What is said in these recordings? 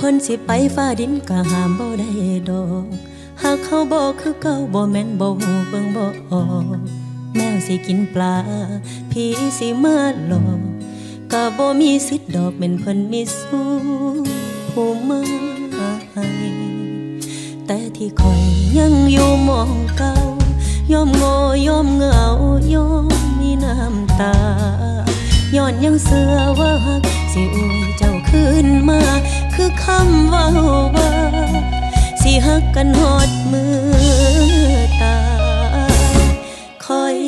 คนผู้เพิ่นสิไปฟ้าดินก็ห้ามบ่ได้ดอกหากเขาบอกคือเก่าบ่แม่นบ่ฮู้เบิ่งบ่ออกแมวสิกินปลาผีสิมาหลอกก็บ่มีสิทธิ์ดอกเป็นเพิ่นมีสู้ผู้มาให้แต่ที่คอยยังอยู่มองเก่ายอมโง่ยอมเหงายอมมีน้ำตาย้อนยังเสือว่าหักสิอวยเจ้าคืนมา คือคำว่าว่าสิหักกันหอดมือตาคอย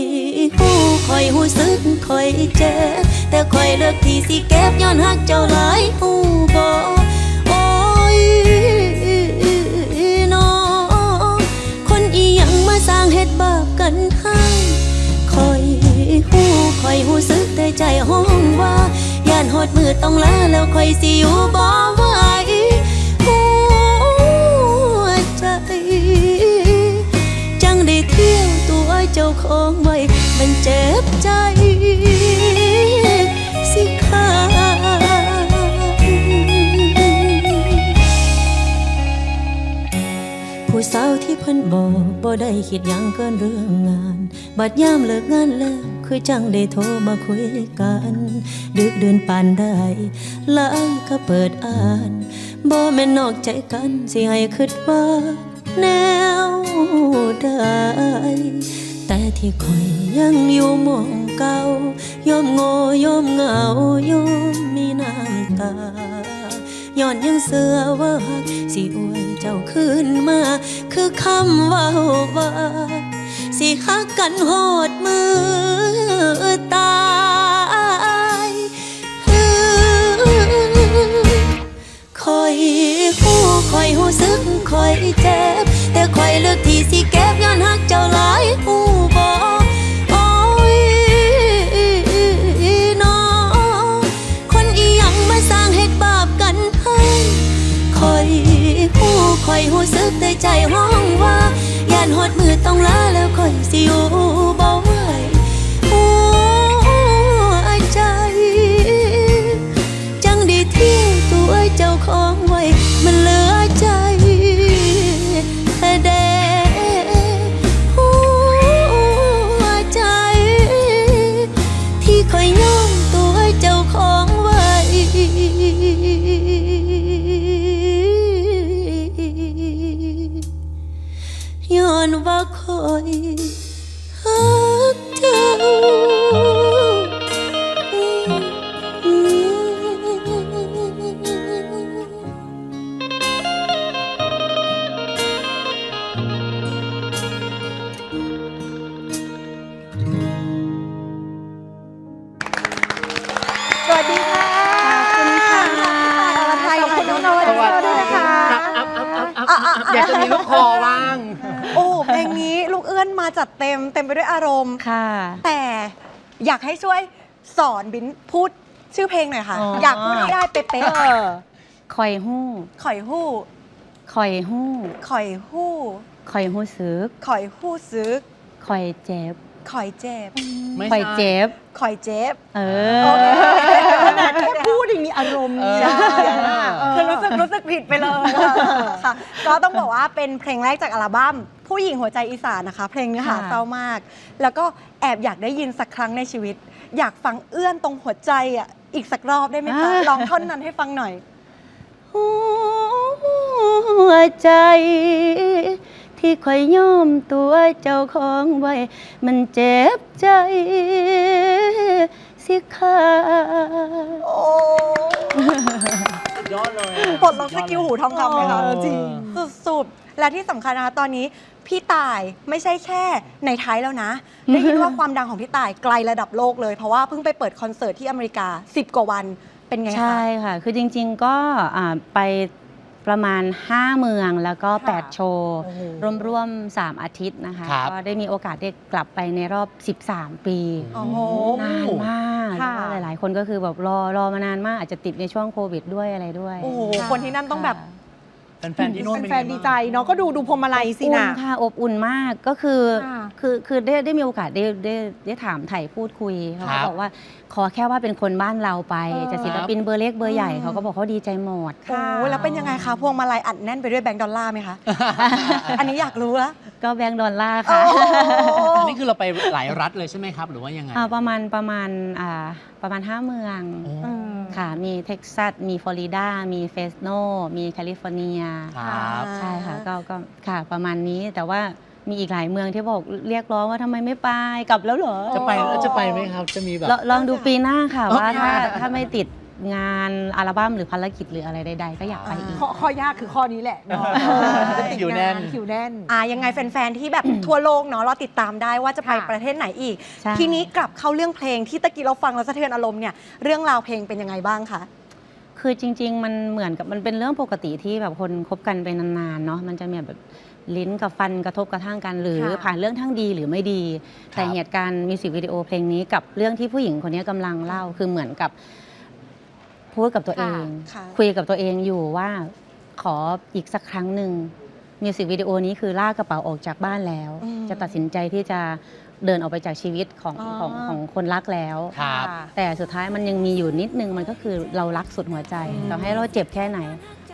หูคอยหูสึกคอยเจ็บแต่คอยเลือกที่สิเก็บย้อนหักเจ้าหลายหูบอโอ้ยน้องคนอีหยังมาสร้างเหตุบาปกันให้คอย คอยหูสึกแต่ใจห้องว่าย่านหดมือต้องลาแล้วคอยสิอยู่บ่ไหวหัวใจ จังได้เที่ยวตัวเจ้าของไว้มันเจ็บใจสิขาผู้สาวที่เพิ่นบอกบ่ได้คิดยังเกินเรื่องงาน บัดยามเลิกงานแล้ว คือจังได้โทรมาคุยกัน ดึกเดินปานได้ไลายก็เปิดอ่านบ่แม่นนอกใจกันสิให้คิดว่า แนวได้แต่ที่คอยยังอยู่มองเก่าย่อมโง่ย่อมเหงาย่อมมีน้ำตาย้อนยังเสือว่าหักสิอวยเจ้าคืนมา คือคำว่าว่าสิหักกันโหด มือตายคอยหูคอยหูสึกคอยเจ็บ แต่คอยเลือกที่สิเก็บย้อนหักเจ้าหลายหูบอโอ้ยน้องคนอียังมาสร้างเหตุบาปกันให้คอยหูคอยหูสึกแต่ใจห้องว่าย่านหดมือต้องลาแล้วคอยสิอยู่บ่ อนว่าคอย อัพอัพอัพอยากจะมีลูกคอบ้าง โอ้เพลงนี้ลูกเอื้อนมาจัดเต็มเต็มไปด้วยอารมณ์ ค่ะ แต่อยากให้ช่วยสอนบินพูดชื่อเพลงหน่อยค่ะ อ๋ออ อยากพูดให้ได้เป๊ะคอยหู้ๆข่อยหู้คอยหู้ข่อยหู้คอยหู้ซึกข่อยหู้ซึกคอยเจ็บข่อยเจ็บไม่คอยเจ็บ ข่อยเจ็บ เอโอเคอขนาดแค่พูดยังมีอารมณ์เออคือรู้สึกรู้สึก ผิดไปเลยค่ะก็ต้องบอกว่าเป็นเพลงแรกจากอัลบั้มผู้หญิงหัวใจอีสานนะคะ เพลงเนื้อหาค่ะเศร้ามาก แล้วก็แอบอยากได้ยินสักครั้งในชีวิต อยากฟังเอื้อนตรงหัวใจอะอีกสักรอบได้ไหมคะลองท่อนนั้นให้ฟังหน่อย หัวใจ ที่คอยย่อมตัวเจ้าของไว้ มันเจ็บใจสิขาดโอ้สุดย อดเลยปลดล็อกสกิลหูทองคำไหมคะเออจริงสุดๆ และที่สำคัญนะคะตอนนี้พี่ตายไม่ใช่แค่ในไทยแล้วนะ ได้ยินว่าความดังของพี่ตายไกลระดับโลกเลย เพราะว่าเพิ่งไปเปิดคอนเสิร์ตที่อเมริกา 10 กว่าวันเป็นไงคะ ใช่ค่ะ คือจริง ๆ ก็อ่าไป ประมาณ 5 เมืองแล้วก็ค่ะ8โชว์โอ้โหร่วมๆ 3 อาทิตย์นะคะ ครับ ก็ได้มีโอกาสได้กลับไปในรอบ 13 ปีโอ้โห นานมากค่ะ แล้วก็หลายๆ คนก็คือแบบรอรอมานานมากอาจจะติดในช่วงโควิดด้วยอะไรด้วยโอ้โห คนที่นั่นต้องแบบ แฟนๆที่โน่นเป็นแฟไงนๆดีบ้าง ใจเนาะก็ดูดูพวงมาลัยสิอุ่นนะ ค่ะอบอุ่นมากก็คือค่ะคือคือได้ได้มีโอกาสได้ได้ได้ถามไถ่พูดคุยเขาครัก็บบอกว่าขอแค่ว่าเป็นคนบ้านเราไปเออ จะศิลปินเบอร์เล็กเบอร์ใหญ่อืม เขาก็บอกเขาดีใจหมด โอ้แล้วเป็นยังไงคะพวงมาลัยอัดแน่นไปด้วยแบงก์ดอลลาร์ไหมคะ อันนี้อยากรู้ละ ก็แบงก์ดอลลาร์ค่ะอันนี้คือเราไปหลายรัฐเลยใช่ไหมครับ หรือว่ายังไงอ่าประมาณประมาณอ่าประมาณ 5 เมืองโอ้อืมค่ะ มีเท็กซัส มีฟลอริดา มีเฟสโน มีแคลิฟอร์เนียครับใช่ค่ะก็ก็ค่ะประมาณนี้แต่ว่ามีอีกหลายเมืองที่บอกเรียกร้องว่าทำไมไม่ไปกลับแล้วเหรอ จะไปแล้วจะไปไหมครับ จะมีแบบลองลองดูปีหน้าค่ะโอเคว่าถ้าถ้าไม่ติด งานอัลบั้มหรือภารกิจหรืออะไรใดๆ ก็อยากไปอีก ข้อข้อยากคือข้อนี้แหละเนาะคิวแน่นคิวแน่น อ่ายังไงแฟน ๆ ที่แบบ ทั่วโลกเนาะเราติดตามได้ว่าจะไปค่ะ ประเทศไหนอีก ใช่ ทีนี้กลับเข้าเรื่องเพลงที่ตะกี้เราฟังแล้วสะเทือนอารมณ์เนี่ยเรื่องราวเพลงเป็นยังไงบ้างคะ คือจริง ๆ มันเหมือนกับมันเป็นเรื่องปกติที่แบบคนคบกันไปนานๆเนาะมันจะมีแบบลิ้นกับฟันกระทบกระทั่งกันหรือค่ะ ผ่านเรื่องทั้งดีหรือไม่ดี แต่เหตุการณ์มิวสิกวิดีโอเพลงนี้กับเรื่องที่ผู้หญิงคนนี้กำลังเล่าคือเหมือนกับ พูดกับตัวเอง ค่ะคุยกับตัวเองอยู่ว่าขออีกสักครั้งหนึ่งมิวสิกวิดีโอนี้คือลากกระเป๋าออกจากบ้านแล้ว อืม จะตัดสินใจที่จะเดินออกไปจากชีวิตของอ๋อ ของของคนรักแล้ว ครับ แต่สุดท้ายมันยังมีอยู่นิดนึงมันก็คือเรารักสุดหัวใจ อืม ต่อให้เราเจ็บแค่ไหน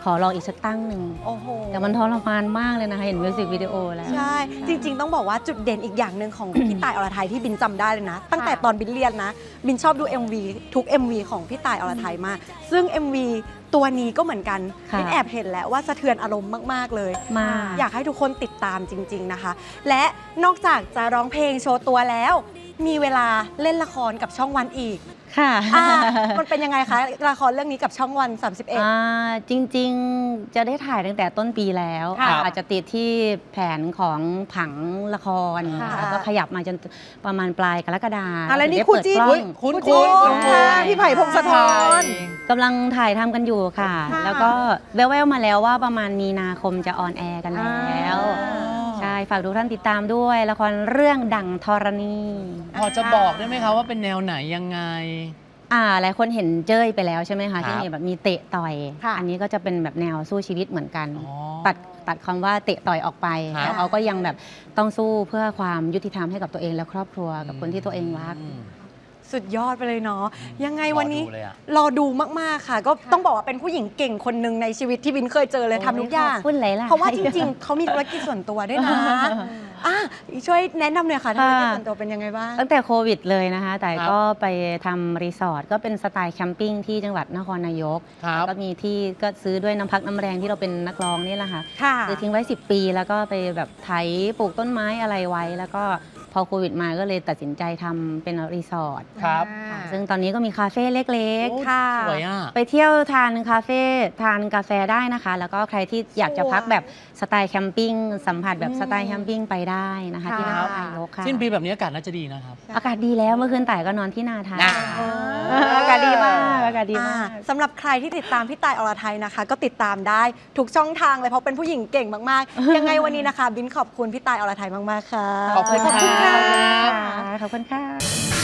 ขอลองอีกสักตั้งหนึ่ง โอ้โห แต่มันทรมานมากเลยนะคะ เห็นมิวสิกวิดีโอแล้ว ใช่ จริง ๆ ต้องบอกว่าจุดเด่นอีกอย่างหนึ่งของ พี่ต่ายอรไทยที่บินจำได้เลยนะ ตั้งแต่ตอนบินเรียนนะ บินชอบดู MV ทุก MV ของพี่ต่ายอรไทยมาก ซึ่ง MV ตัวนี้ก็เหมือนกันค่ะบินแอบเห็นแล้วว่าสะเทือนอารมณ์มากๆเลยมาก อยากให้ทุกคนติดตามจริง ๆนะคะ และนอกจากจะร้องเพลงโชว์ตัวแล้ว มีเวลาเล่นละครกับช่องวันอีก ค่ะอ่ามันเป็นยังไงคะละครเรื่องนี้กับช่องวัน 31 อ่าจริงๆจะได้ถ่ายตั้งแต่ต้นปีแล้ว ค่ะอาจจะติดที่แผนของผังละครค่ะ แล้วก็ขยับมาจนประมาณปลายกรกฎาอะไรนี่ถึงด้คู่เปิดจิ้นกล้เฮ้อยงคุ้นคู่คุ้นจิ้นค่ะพี่ไผ่พงศธร กำลังถ่ายทำกันอยู่ค่ะ ค่ะแล้วก็แววๆมาแล้วว่าประมาณมีนาคมจะออนแอร์กันแล้ว อ่าใช่ ฝากทุกท่านติดตามด้วย ละครเรื่องดังธรณี พอจะบอกได้ไหมครับว่าเป็นแนวไหนยังไง อ่าหลายคนเห็นเจ้ยไปแล้วใช่ไหมครัคะบที่มีแบบมีเตะต่อย ค่ะ อันนี้ก็จะเป็นแบบแนวสู้ชีวิตเหมือนกัน อ๋อ ตัดตัดคำว่าเตะต่อยออกไปครับแล้วเขาก็ยังแบบต้องสู้เพื่อความยุติธรรมให้กับตัวเองและครอบครัวกับคนที่ตัวเองรัก อืม สุดยอดไปเลยเนาะยังไงวันนี้รอดูเลยอะ รอดูมากๆค่ะ ก็ต้องบอกว่าเป็นผู้หญิงเก่งคนหนึ่งในชีวิตที่บินเคยเจอเลยทำทุกอย่างขบคุณหลายๆเพราะว่าจริงๆ เขามีธุรกิจส่วนตัวด้วยนะอะช่วยแนะนำหน่อยค่ะธุรกิจส่วนตัวเป็นยังไงบ้าง ตั้งแต่โควิดเลยนะคะ แต่ครับ ก็ไปทำรีสอร์ทก็เป็นสไตล์แคมปิ้งที่จังหวัดนครนายก ครับ ก็มีที่ก็ซื้อด้วยน้ำพักน้ำแรงที่เราเป็นนักร้องนี่แหละค่ะค่ะ ซื้อทิ้งไว้ 10 ปี แล้วก็ไปแบบไถปลูกต้นไม้อะไรไว้ แล้วก็พ อโควิดมาก็เลยตัดสินใจทำเป็นรีสอร์ทครับ ค่ะซึ่งตอนนี้ก็มีคาเฟ่เล็กโอ้ค่ะ สวยอะๆไปเที่ยวทานคาเฟ่ทานกาแฟได้นะคะ แล้วก็ใครที่อยากจะพักแบบสไตล์แคมปิ้งสัมผัสแบบสไตล์แคมปิ้งไปได้นะคะที่นครนายกค่ะ สิ้นปีแบบนี้อากาศน่าจะดีนะครับ อากาศดีแล้วเมื่อคืนต่ายก็นอนที่นาทานอ่าอากาศดีมากอากาศดีมาก อ่าสำหรับใครที่ติดตามพี่ตายอรไทยนะคะ ก็ติดตามได้ทุกช่องทางเลยเพราะเป็นผู้หญิงเก่งมากๆ ยังไงวันนี้นะคะ บินขอบคุณพี่ตายอรไทยมากๆค่ะ ขอบคุณขอบคุณค่ะขอบคุณค่ะ